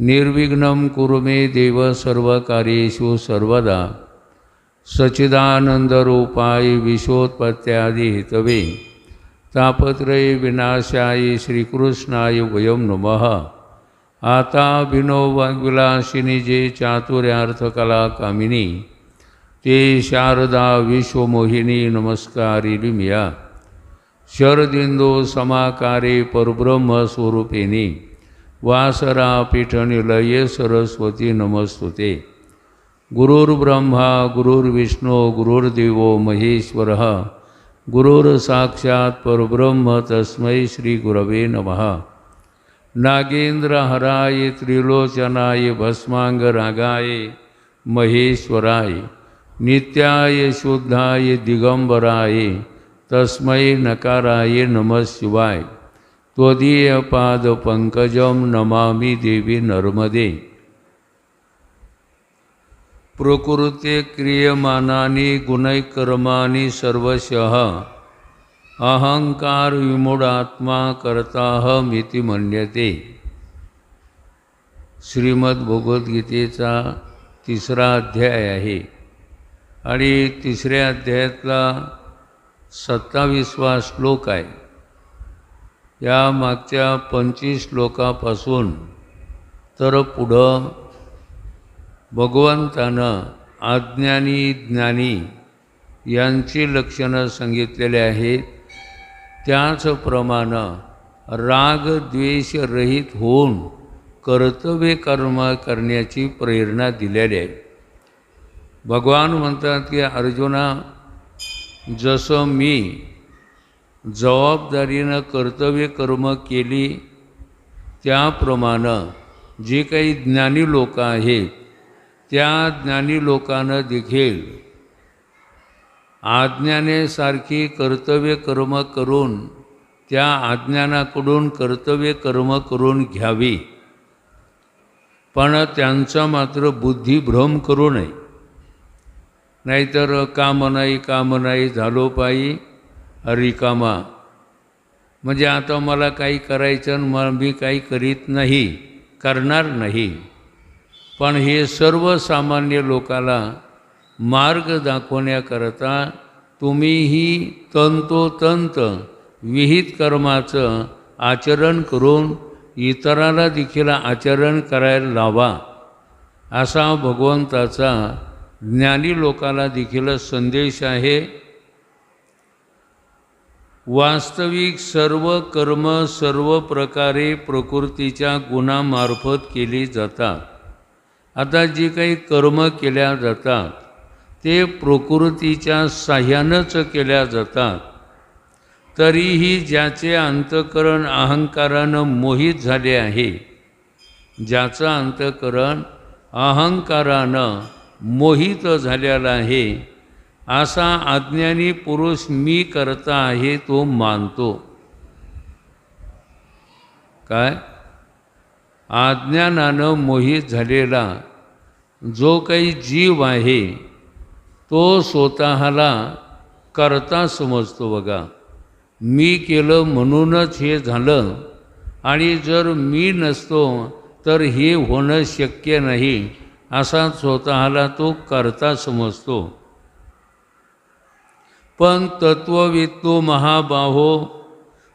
निर्विघ्नं कुरु मे देव सर्वकार्येषु सर्वदा। सच्चिदानन्दरूपाय विश्वोत्पत्त्यादिहेतवे तापत्रये विनाशाय श्रीकृष्णाय वयं नमः। आता विनोवाग्विलासिनी जे चातुर्यार्थकला कामिनी ते शारदा विश्वमोहिनी नमस्कारिली मिया शरदिंदो समाकारे परब्रह्मस्वरूपिणी वासरा पीठनिलये सरस्वती नमस्तुते गुरुर्ब्रह्मा गुरुर्विष्णू गुरुर्देवो महेश्वरः गुरुर्साक्षात् परब्रह्म तस्मै श्रीगुरवे नमः नागेंद्रहराय त्रिलोचनाय भस्मांगरागाय महेश्वराय नित्याय शुद्धाय दिगंबराय तस्मै नकाराय नमः शिवाय त्वदीयपादपङ्कजं नमामि देवी नर्मदे। प्रकृते क्रियमानानि गुणैकर्माणि सर्वशः। अहंकार विमूढात्मा करताहमिति मन्यते। श्रीमद्भगवद्गीतेचा तिसरा अध्याय आहे। आणि तिसऱ्या अध्यायातला सत्तावीसवा श्लोक आहे। या मागच्या पंचवीस श्लोकापासून तर पुढं भगवंतानं अज्ञानी ज्ञानी यांची लक्षणं सांगितलेली आहेत. त्याचप्रमाणे राग द्वेषरहित होऊन कर्तव्य कर्म करण्याची प्रेरणा दिलेली आहे. भगवान म्हणतात की अर्जुना जसं मी जबाबदारीनं कर्तव्य कर्म केली त्याप्रमाणं जे काही ज्ञानी लोक आहेत त्या ज्ञानी लोकांना देखील आज्ञानेसारखी कर्तव्य कर्म करून त्या आज्ञानाकडून कर्तव्य कर्म करून घ्यावी. पण त्यांचा मात्र बुद्धिभ्रम करू नये. नाहीतर काम नाही काम नाही झालो पायी. रिकामा. म्हणजे आता मला काही करायचं मग मी काही करीत नाही करणार नाही. पण हे सर्वसामान्य लोकाला मार्ग दाखवण्याकरता तुम्हीही तंतोतंत विहित कर्माचं आचरण करून इतराला देखील आचरण करायला लावा असा भगवंताचा ज्ञानी लोकाला देखील संदेश आहे. वास्तविक सर्व कर्म सर्व प्रकारे प्रकृतीच्या गुणामार्फत केली जातात. आता जे काही कर्म केल्या जातात ते प्रकृतीच्या साह्यानंच केल्या जातात. तरीही ज्याचे अंतकरण अहंकारानं मोहित झाले आहे ज्याचं अंतकरण अहंकारानं मोहित झालेलं आहे असा अज्ञानी पुरुष मी करता आहे तो मानतो. काय? अज्ञानानं मोहित झालेला जो काही जीव आहे तो स्वतःला करता समजतो बघा. मी केलं म्हणूनच हे झालं आणि जर मी नसतो तर हे होणं शक्य नाही असा स्वतःला तो करता समजतो. पण तत्ववित्तो महाबाहो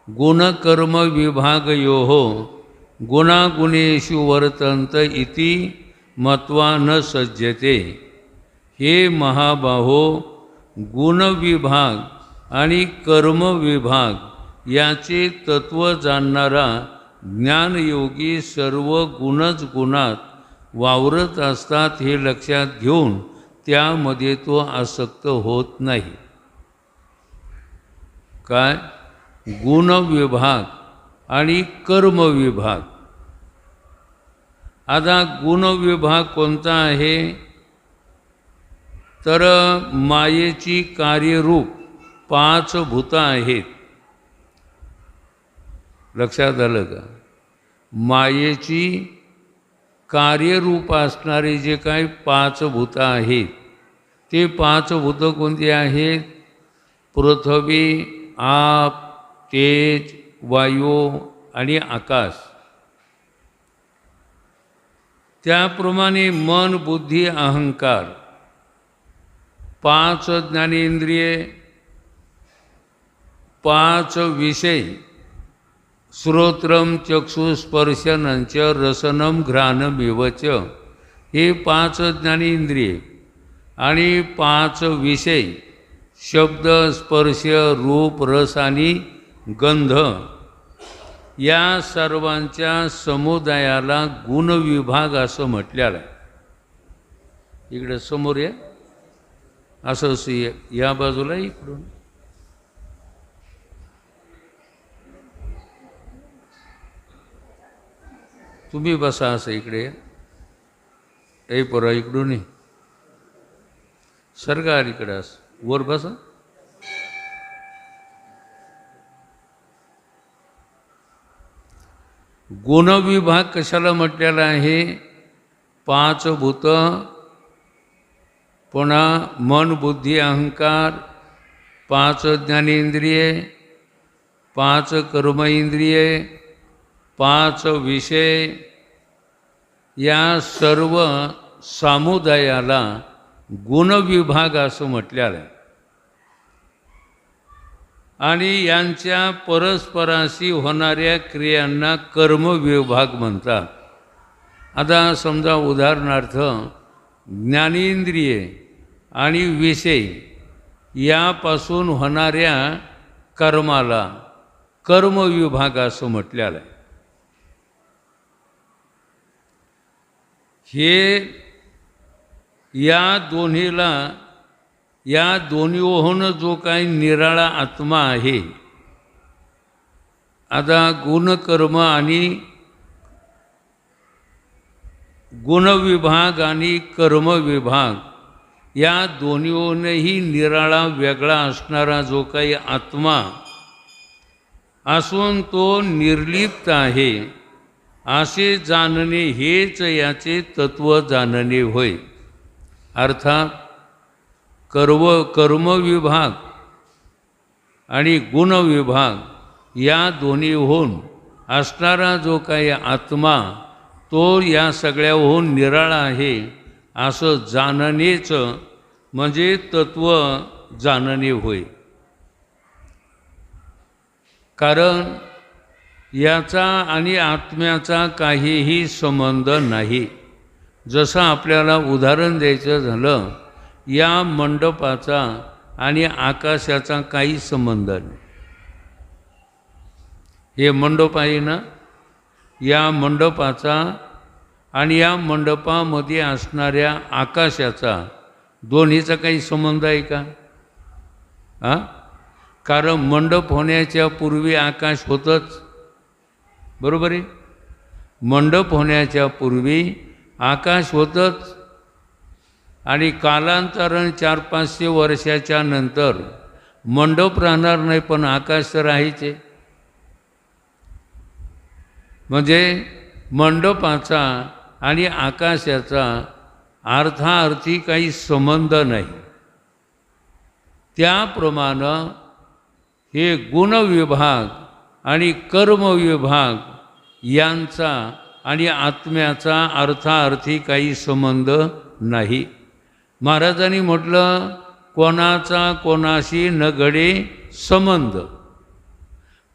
गुणकर्म विभागयो गुणागुणेषु वर्तंत इति मत्वा न सज्जते। हे महाबाहो गुणविभाग आणि कर्मविभाग याचे तत्व जाणणारा ज्ञानयोगी सर्व गुणच गुणात वावरत असतात हे लक्षात घेऊन त्यामध्ये तो आसक्त होत नाही. काय? गुणविभाग आणि कर्मविभाग. आता गुणविभाग कोणता आहे? तर मायेची कार्यरूप पाच भूतं आहेत. लक्षात आलं का? मायेची कार्यरूप असणारे जे काही पाच भूतं आहेत ते पाच भूतं कोणती आहेत? पृथ्वी आप तेज वायू आणि आकाश. त्याप्रमाणे मन बुद्धी अहंकार. पाच ज्ञानेंद्रिये पाच विषय. श्रोत्रम चक्षुस्पर्शनंच रसनम घ्राणमिवच हे पाच ज्ञानेंद्रिये आणि पाच विषय. शब्द स्पर्श रूप रस आणि गंध या सर्वांच्या समुदायाला गुणविभाग असं म्हटलेलं आहे. इकडे समोर या. असं असं या- बाजूला इकडून. तुम्ही बसा असं इकडे ए पोरा इकडून सरकार इकडे असं. वर बस. गुणविभाग कशाला म्हटलेला आहे? पाच भूत पुन्हा मन बुद्धी अहंकार पाच ज्ञानेंद्रिये पाच कर्म इंद्रिये पाच विषय. या सर्व समुदायाला गुणविभाग असं म्हटलेलं आहे. आणि यांच्या परस्पराशी होणाऱ्या क्रियांना कर्मविभाग म्हणतात. आता समजा उदाहरणार्थ ज्ञानेंद्रिये आणि विषय यापासून होणाऱ्या कर्माला कर्मविभाग असं म्हटलेलं आहे. हे या दोन्हीला या दोन्हीहून जो काही निराळा आत्मा आहे आता गुणकर्म आणि गुणविभाग आणि कर्मविभाग या दोन्हीहूनही निराळा वेगळा असणारा जो काही आत्मा असून तो निर्लिप्त आहे असे जाणणे हेच याचे तत्त्व जाणणे होय. अर्थात कर्व कर्मविभाग आणि गुणविभाग या दोन्हीहून असणारा जो काही आत्मा तो या सगळ्याहून निराळा आहे असं जाणणेचं म्हणजे तत्व जाणणे होय. कारण याचा आणि आत्म्याचा काहीही संबंध नाही. जसं आपल्याला उदाहरण द्यायचं झालं या मंडपाचा आणि आकाशाचा काही संबंध नाही. हे मंडप आहे ना या मंडपाचा आणि या मंडपामध्ये असणाऱ्या आकाशाचा दोन्हीचा काही संबंध आहे का? हां कारण मंडप होण्याच्या पूर्वी आकाश होतंच. बरोबर आहे? मंडप होण्याच्या पूर्वी आकाश होतंच. आणि कालांतरण चार पाचशे वर्षाच्या नंतर मंडप राहणार नाही पण आकाश तर राहायचे. म्हणजे मंडपाचा आणि आकाशाचा अर्थाअर्थी काही संबंध नाही. त्याप्रमाणे हे गुणविभाग आणि कर्मविभाग यांचा आणि आत्म्याचा अर्थाअर्थी काही संबंध नाही. महाराजांनी म्हटलं कोणाचा कोणाशी न घडे संबंध?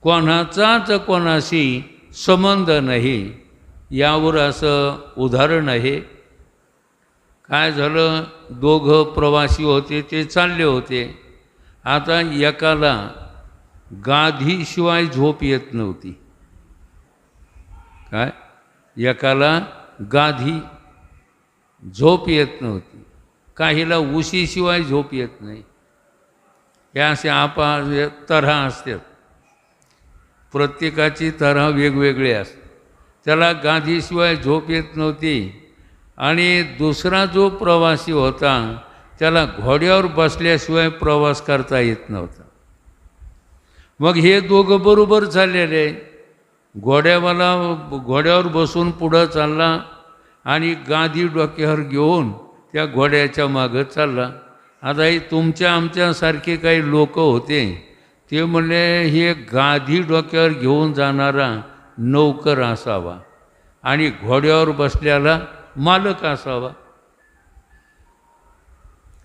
कोणाचाच कोणाशी संबंध नाही. यावर असं उदाहरण आहे. काय झालं? दोघं प्रवासी होते ते चालले होते. आता एकाला गाधीशिवाय झोप येत नव्हती. काय? एकाला गाधी झोप येत नव्हती. काहीला उशीशिवाय झोप येत नाही. हे असे आपा तऱ्हा असतात. प्रत्येकाची तऱ्हा वेगवेगळी असते त्याला गादीशिवाय झोप येत नव्हती आणि दुसरा जो प्रवासी होता त्याला घोड्यावर बसल्याशिवाय प्रवास करता येत नव्हता. मग हे दोघं बरोबर चाललेले. घोड्यावाला घोड्यावर बसून पुढं चालला आणि गादी डोक्यावर घेऊन त्या घोड्याच्या मागं चालला. आता हे तुमच्या आमच्यासारखे काही लोक होते ते म्हणले हे गाधी डोक्यावर घेऊन जाणारा नौकर असावा आणि घोड्यावर बसल्याला मालक असावा.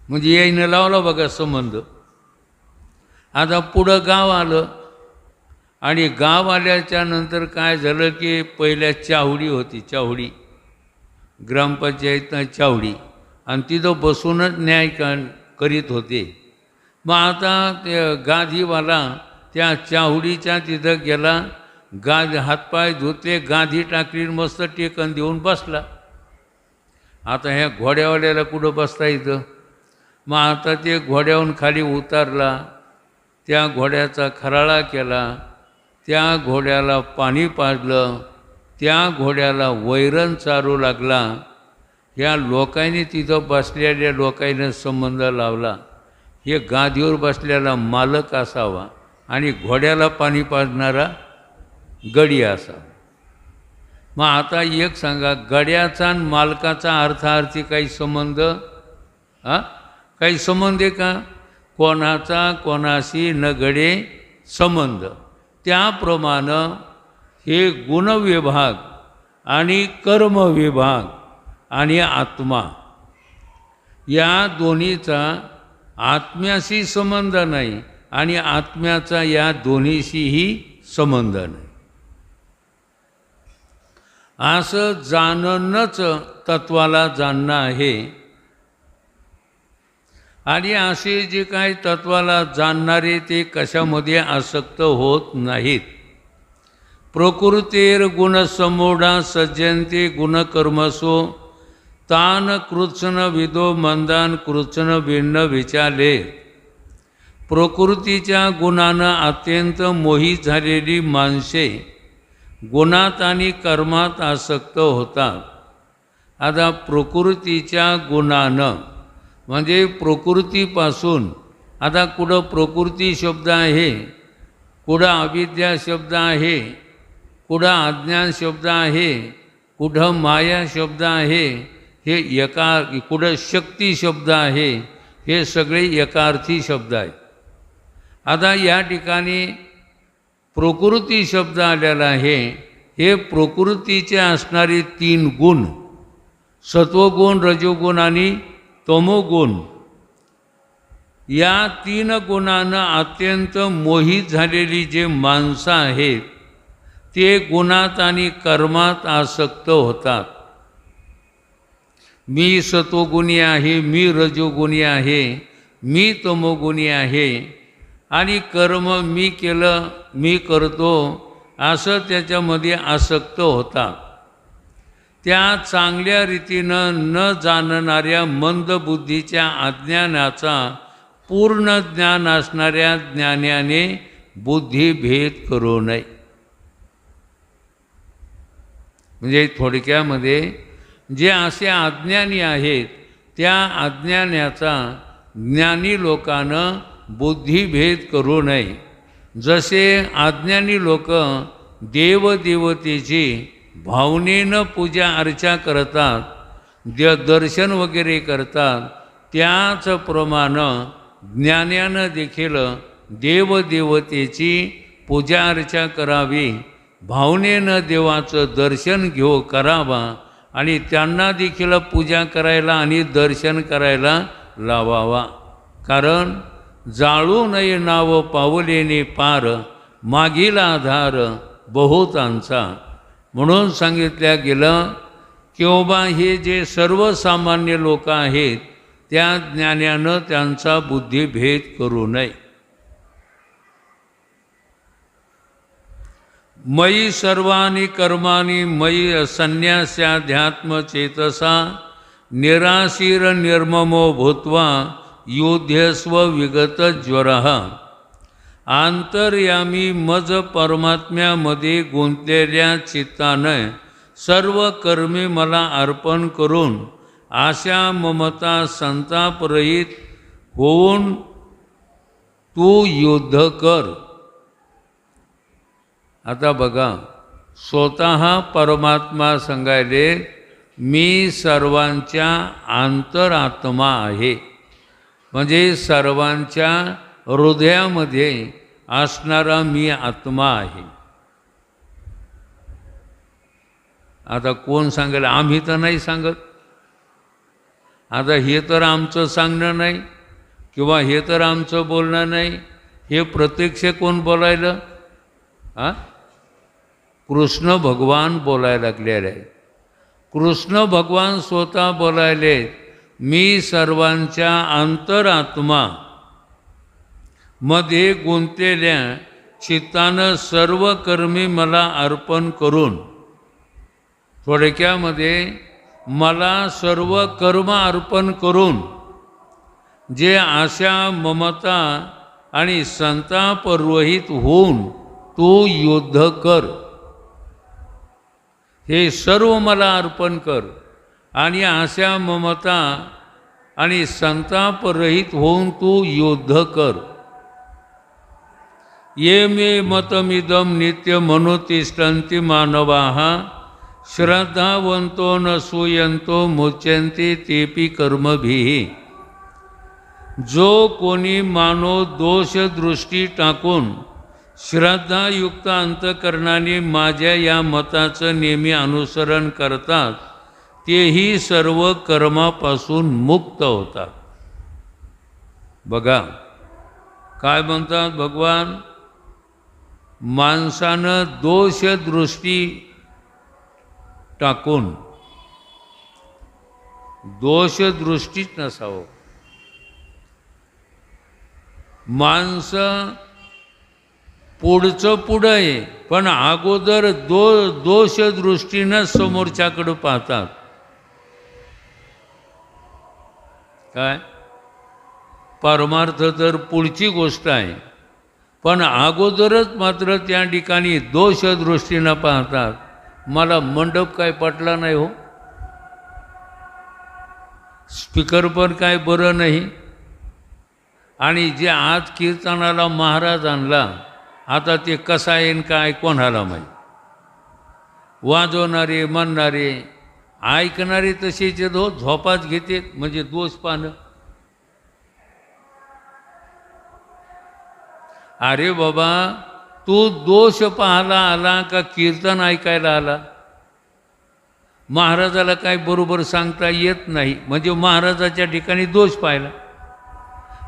म्हणजे याईनं लावला बघा संबंध. आता पुढं गाव आलं आणि गाव आल्याच्यानंतर काय झालं की पहिल्या चावडी होती चावडी. ग्रामपंचायतनं चावडी. आणि तिथं बसूनच न्याय का करीत होते. मग आता ते गाधीवाला त्या चाहुडीच्या तिथं गेला गाद हातपाय धुतले गाधी टाकली मस्त टेकन देऊन बसला. आता ह्या घोड्यावाल्याला कुठं बसता येतं मग आता ते घोड्याहून खाली उतारला त्या घोड्याचा खराळा केला त्या घोड्याला पाणी पाजलं त्या घोड्याला वैरण चारू लागला या लोकांनी तिथं बसलेल्या लोकांनी संबंध लावला. हे गादीवर बसलेला मालक असावा आणि घोड्याला पाणी पाजणारा गडी असावा. मग आता एक सांगा गड्याचा आणि मालकाचा अर्थार्थी काही संबंध? हा? काही संबंध आहे का? कोणाचा कोणाशी न गडे संबंध. त्याप्रमाणे हे गुणविभाग आणि कर्मविभाग आणि आत्मा. या दोन्हीचा आत्म्याशी संबंध नाही आणि आत्म्याचा या दोन्हीशीही संबंध नाही. असं जाणणंच तत्वाला जाणणं आहे. आणि असे जे काही तत्वाला जाणणारे ते कशामध्ये आसक्त होत नाहीत. प्रकृतीर गुणसमोडा सज्जंते गुणकर्मसो तान कृत्सन विदो मंदान कृत्सन भिन्न विचारले प्रकृतीच्या गुणानं अत्यंत मोहित झालेली माणसे गुणात आणि कर्मात आसक्त होतात. आता प्रकृतीच्या गुणानं म्हणजे प्रकृतीपासून आता कुठं प्रकृती शब्द आहे कुठं अविद्या शब्द आहे कुठं अज्ञान शब्द आहे कुठं माया शब्द आहे हे एका पुढं शक्ती शब्द आहे हे सगळे एकार्थी शब्द आहेत. आता या ठिकाणी प्रकृती शब्द आलेला आहे. हे प्रकृतीचे असणारे तीन गुण सत्वगुण रजोगुण आणि तमोगुण. या तीन गुणानं अत्यंत मोहित झालेली जे माणसं आहेत ते गुणात आणि कर्मात आसक्त होतात. मी सत्वगुणी आहे मी रजोगुणी आहे मी तमोगुणी आहे. आणि कर्म मी केलं मी करतो असं त्याच्यामध्ये आसक्त होता. त्या चांगल्या रीतीनं न जाणणाऱ्या मंदबुद्धीच्या अज्ञानाचा पूर्ण ज्ञान असणाऱ्या ज्ञानाने बुद्धिभेद करू नये. म्हणजे थोडक्यामध्ये जे असे अज्ञानी आहेत त्या अज्ञानाचा ज्ञानी लोकानं बुद्धिभेद करू नये. जसे अज्ञानी लोक देवदेवतेची भावनेनं पूजा अर्चा करतात द दर्शन वगैरे करतात त्याचप्रमाणे ज्ञानानं देखील देवदेवतेची पूजा अर्चा करावी भावनेनं देवाचं दर्शन घेऊ करावा आणि त्यांना देखील पूजा करायला आणि दर्शन करायला लावावा. कारण जाळू नये नाव पावलेने पार मागील आधार बहुतांचा. म्हणून सांगितल्या गेलं किंवा हे जे सर्वसामान्य लोक आहेत त्या ज्ञानानं त्यांचा बुद्धिभेद करू नये. मयी सर्वानी कर्मानी मयी संन्यास्याध्यात्मचेतसा निराशीर निर्ममो भूत्वा योध्यस्व विगत ज्वर आंतर्यामी मज परमात्म्यामध्ये गुंतलेल्या चित्ताने सर्व कर्मे मला अर्पण करून आशा ममता संतापरहित होऊन तू युद्ध कर। आता बघा स्वतः परमात्मा सांगायले मी सर्वांच्या आंतरात्मा आहे. म्हणजे सर्वांच्या हृदयामध्ये असणारा मी आत्मा आहे. आता कोण सांगेल? आम्ही तर नाही सांगत. आता हे तर आमचं सांगणं नाही किंवा हे तर आमचं बोलणं नाही हे प्रत्यक्ष कोण बोलायलं? हां कृष्ण भगवान बोलायला लागलेले आहेत. कृष्ण भगवान स्वतः बोलायले मी सर्वांच्या अंतरात्मा मध्ये गुंतलेल्या चित्तानं सर्व कर्मी मला अर्पण करून थोडक्यामध्ये मला सर्व कर्म अर्पण करून जे आशा ममता आणि संतापरोहित होऊन तू युद्ध कर. हे सर्व मला अर्पण कर. आणि आशा ममता आणि संतापरहित होऊन तू युद्ध कर. ये मे मतमिदम नित्य मनोतिष्ठन्ति मानवाः श्रद्धावंतो न सूयंतो मुच्यन्ते तेपी कर्मभिः। जो कोणी मानव दोष दृष्टी टाकून श्रद्धायुक्त अंतकरणाने माझ्या या मताचं नेहमी अनुसरण करतात तेही सर्व कर्मापासून मुक्त होतात. बघा काय म्हणतात भगवान? माणसानं दोषदृष्टी टाकून दोषदृष्टीच नसावं. माणसं पुढचं पुढं आहे पण अगोदर दो दोषदृष्टीनं समोरच्याकडं पाहतात. काय? परमार्थ तर पुढची गोष्ट आहे. पण अगोदरच मात्र त्या ठिकाणी दोषदृष्टीनं पाहतात. मला मंडप काय पटला नाही हो. स्पीकर पण काय बरं नाही. आणि जे आज कीर्तनाला महाराज आणला आता ते कसा येईन काय कोणाला माहीत? वाजवणारे म्हणणारे ऐकणारे तसेच दो हो, झोपाच घेते म्हणजे दोष पानं. अरे बाबा तू दोष पाहायला आला का कीर्तन ऐकायला आला? महाराजाला काय बरोबर सांगता येत नाही म्हणजे महाराजाच्या ठिकाणी दोष पाहिला.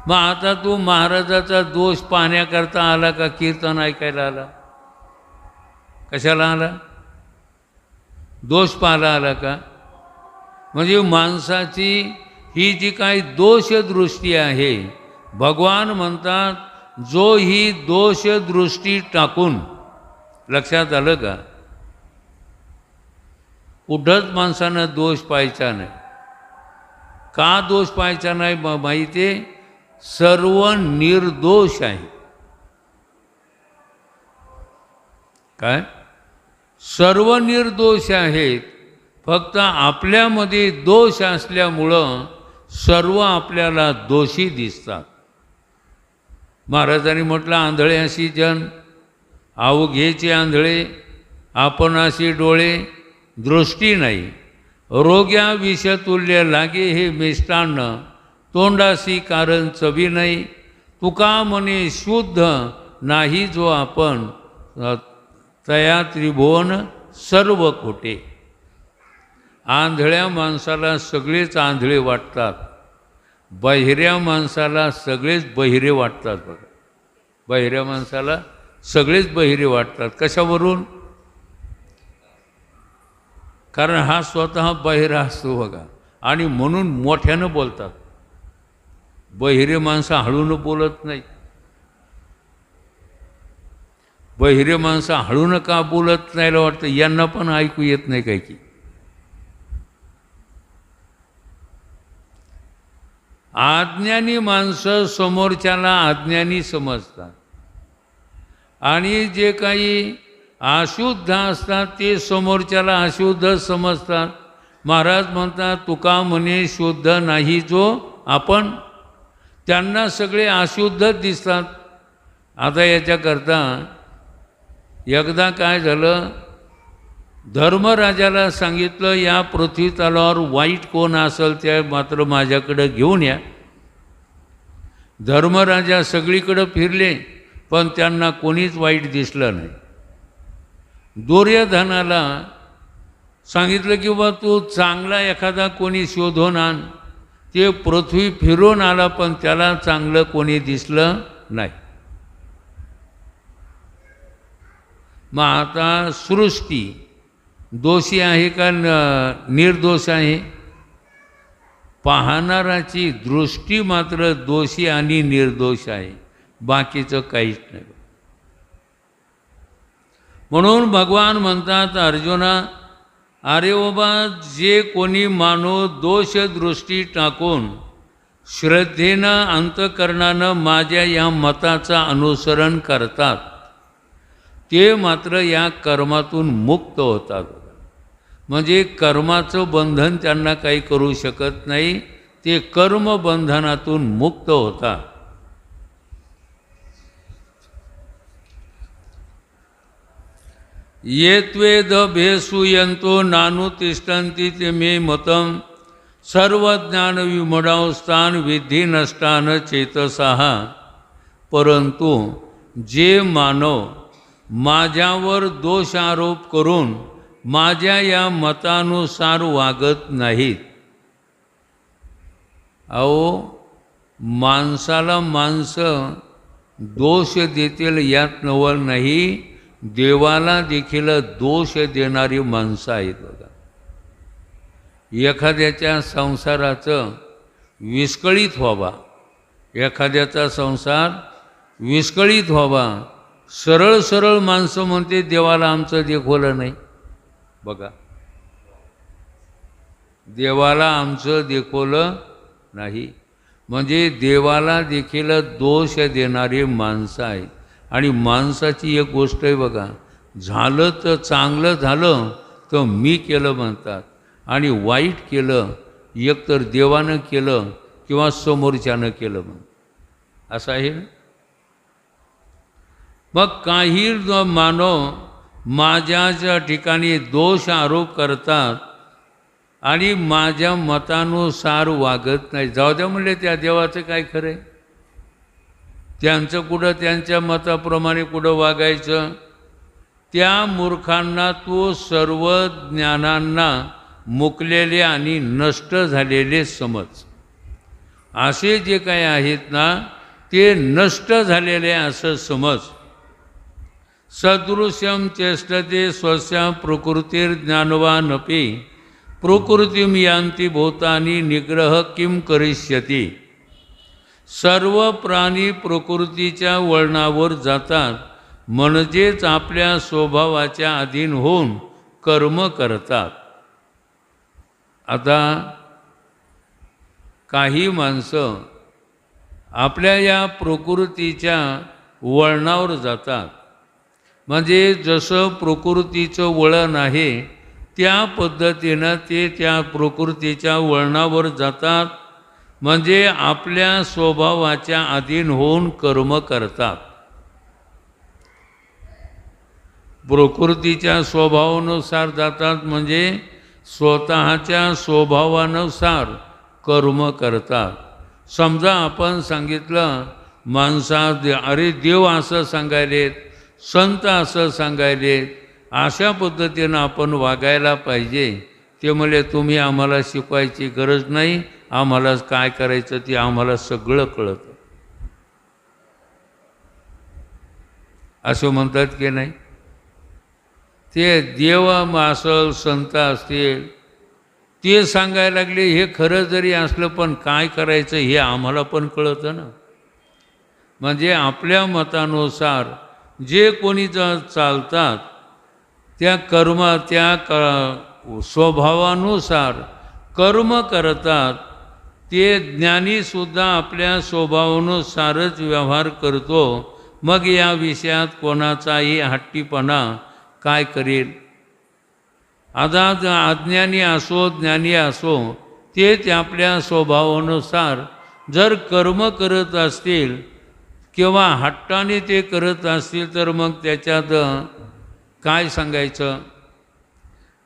मग आता तू महाराजाचा दोष पाहण्याकरता आला का? कीर्तन ऐकायला आला? कशाला आला? दोष पाहायला आला का? म्हणजे माणसाची ही जी काही दोषदृष्टी आहे भगवान म्हणतात जो ही दोषदृष्टी टाकून लक्षात आलं का? कुठंच माणसानं दोष पाहायचा नाही. का दोष पाहायचा नाही माहिती आहे सर्व निर्दोष आहे. काय? सर्व निर्दोष आहेत. फक्त आपल्यामध्ये दोष असल्यामुळं सर्व आपल्याला दोषी दिसतात. महाराजांनी म्हटलं आंधळे अशी जन अवघेचे आंधळे आपण अशी डोळे दृष्टी नाही. रोग्या विषतुल्य लागे हे मिष्टान्न तोंडाशी कारण चवी नाही तुका म्हणे शुद्ध नाही जो आपण तया त्रिभुवन सर्व खोटे. आंधळ्या माणसाला सगळेच आंधळे वाटतात. बहिऱ्या माणसाला सगळेच बहिरे वाटतात बघा. बहिऱ्या माणसाला सगळेच बहिरे वाटतात. कशावरून? कारण हा स्वतः बहिरा असतो बघा. आणि म्हणून मोठ्यानं बोलतात. बहिरे माणसं हळून बोलत नाही. बहिरे माणसं हळून का बोलत नाहीला वाटतं? यांना पण ऐकू येत नाही काय की. अज्ञानी माणसं समोरच्याला अज्ञानी समजतात. आणि जे काही अशुद्ध असतात ते समोरच्याला अशुद्ध समजतात. महाराज म्हणतात तुका म्हणे शुद्ध नाही जो आपण त्यांना सगळे अशुद्धच दिसतात. आता याच्याकरता एकदा काय झालं? धर्मराजाला सांगितलं या पृथ्वी तलावर वाईट कोण असेल त्या मात्र माझ्याकडं घेऊन या. धर्मराजा सगळीकडं फिरले पण त्यांना कोणीच वाईट दिसलं नाही. दुर्योधनाला सांगितलं की बा तू चांगला एखादा कोणी शोधून आण. ते पृथ्वी फिरून आला पण त्याला चांगलं कोणी दिसलं नाही. मग आता सृष्टी दोषी आहे का न- निर्दोष आहे? पाहणाराची दृष्टी मात्र दोषी आणि निर्दोष आहे. बाकीचं काहीच नाही. म्हणून भगवान म्हणतात अर्जुना अरे बाबा जे कोणी माणूस दोषदृष्टी टाकून श्रद्धेनं अंतकरणानं माझ्या या मताचं अनुसरण करतात ते मात्र या कर्मातून मुक्त होतात. म्हणजे कर्माचं बंधन त्यांना काही करू शकत नाही ते कर्मबंधनातून मुक्त होतात. येत्वेद त्वेद नानु तिष्ठन्ति ते मे मतं सर्वज्ञान विमडावस्थान विधी नष्टान चेतसाह परंतु जे मानव माझ्यावर दोष आरोप करून माझ्या या मतानुसार वागत नाहीत। अहो माणसाला माणसं दोष देतील यात नवल नाही। देवाला देखील दोष देणारी माणसं आहेत बघा. एखाद्याच्या संसाराचं विस्कळीत व्हावा. एखाद्याचा संसार विस्कळीत व्हावा. सरळ सरळ माणसं म्हणते देवाला आमचं देखवलं नाही. बघा. देवाला आमचं देखवलं नाही. म्हणजे देवाला देखील दोष देणारी माणसं आहेत. आणि माणसाची एक गोष्ट आहे बघा झालं तर चांगलं झालं तर मी केलं म्हणतात. आणि वाईट केलं एकतर देवानं केलं किंवा समोरच्यानं केलं म्हण असं आहे मग काही मानव माझ्याच्या ठिकाणी दोष आरोप करतात आणि माझ्या मतानुसार वागत नाही. जाऊ द्या म्हणले त्या देवाचं काय खरं आहे? त्यांचं कुठं त्यांच्या मताप्रमाणे कुठं वागायचं? त्या मूर्खांना तो सर्व ज्ञानांना मुकलेले आणि नष्ट झालेले समज. असे जे काही आहेत ना ते नष्ट झालेले असं समज. सदृश्यम चेष्टते स्वस्या प्रकृतीर्ज्ञानवानपी प्रकृतीम यांती भूतानी निग्रह किम करिष्यती? सर्व प्राणी प्रकृतीच्या वळणावर जातात म्हणजेच आपल्या स्वभावाच्या अधीन होऊन कर्म करतात. आता काही माणसं आपल्या या प्रकृतीच्या वळणावर जातात. म्हणजे जसं प्रकृतीचं वळण आहे त्या पद्धतीनं ते त्या प्रकृतीच्या वळणावर जातात म्हणजे आपल्या स्वभावाच्या अधीन होऊन कर्म करतात. प्रकृतीच्या स्वभावानुसार जातात म्हणजे स्वतःच्या स्वभावानुसार कर्म करतात. समजा आपण सांगितलं माणसा अरे देव असं सांगायलेत संत असं सांगायलेत अशा पद्धतीनं आपण वागायला पाहिजे. ते म्हणजे तुम्ही आम्हाला शिकवायची गरज नाही आम्हाला काय करायचं ते आम्हाला सगळं कळतं. असं म्हणतात की नाही? ते देव असल संत असतील ते सांगायला लागले हे खरं जरी असलं पण काय करायचं हे आम्हाला पण कळतं ना. म्हणजे आपल्या मतानुसार जे कोणी ज चालतात त्या कर्म त्या क स्वभावानुसार कर्म करतात ते ज्ञानीसुद्धा आपल्या स्वभावानुसारच व्यवहार करतो. मग या विषयात कोणाचाही हट्टीपणा काय करेल? आता ज अज्ञानी असो ज्ञानी असो ते आपल्या स्वभावानुसार जर कर्म करत असतील किंवा हट्टाने ते करत असतील तर मग त्याच्यात काय सांगायचं?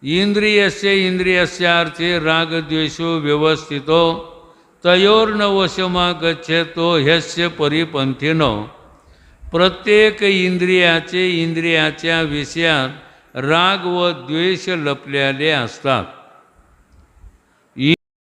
इंद्रियस्य इंद्रियस्यार्थे रागद्वेषो व्यवस्थितो. तयोर्न वशमा गच्छतो ह्यस्य परिपंथीनो प्रत्येक इंद्रियाचे इंद्रियाच्या विषयात राग व द्वेष लपलेले असतात।